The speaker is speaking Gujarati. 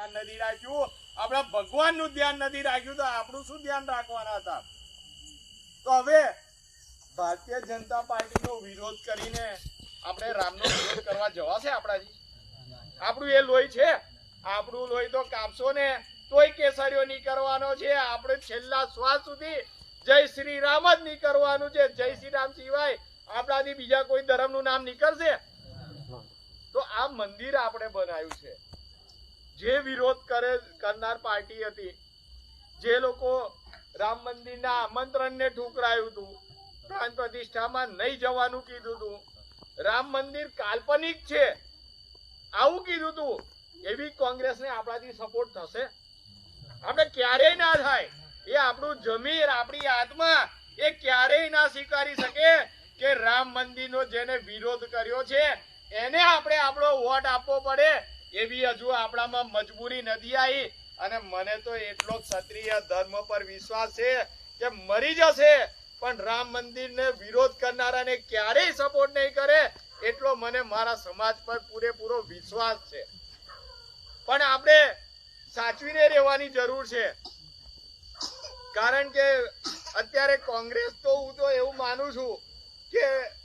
ધ્યાન નથી રાખ્યું? આપણા ભગવાનનું ધ્યાન નથી રાખ્યું તો આપણું શું ધ્યાન રાખવાના હતા? તો હવે ભારતીય જનતા પાર્ટીનો વિરોધ કરીને આપણે રામનો વિરોધ કરવા જવાશે આપણાથી? આપણું એ લોહી છે? આપણું લોહી તો કાપશો ને? તોય કેસરીઓ નહીં કરવાનો છે. આપણે છેલ્લા શ્વાસ સુધી જય શ્રી રામ જ નહીં કરવાનું છે. જય શ્રી રામ સિવાય આપણાથી બીજા કોઈ ધર્મનું નામ નીકળશે? તો આ મંદિર આપણે બનાવ્યું છે. જે વિરોધ કરે કરનાર પાર્ટી હતી, જે લોકો રામ મંદિરના આમંત્રણને ઠુકરાયું હતું, પ્રાણ પ્રતિષ્ઠામાં નહીં જવાનું કીધું હતું. રામ મંદિર કાલ્પનિક છે. આવું કીધું તું એવી કોંગ્રેસને આપણાથી સપોર્ટ થશે? આપણે ક્યારેય ના થાય. એ આપણું જમીર આપણી આત્મા, એ ક્યારેય ના સ્વીકારી શકે કે રામ મંદિરનો જેને વિરોધ કર્યો છે, એને આપણે આપણો વોટ આપવો પડે. એવી હજુ આપણામાં મજબૂરી નથી આવી. અને મને તો એટલો ક્ષત્રિય ધર્મ પર વિશ્વાસ છે કે મરી જશે. પણ રામ મંદિરને વિરોધ કરનારાને ક્યારેય સપોર્ટ નહીં કરે એટલો મને મારા સમાજ પર પૂરેપૂરો વિશ્વાસ છે. પણ આપણે સાચવીને રહેવાની જરૂર છે. કારણ કે અત્યારે કોંગ્રેસ તો હું તો એવું માનું છું કે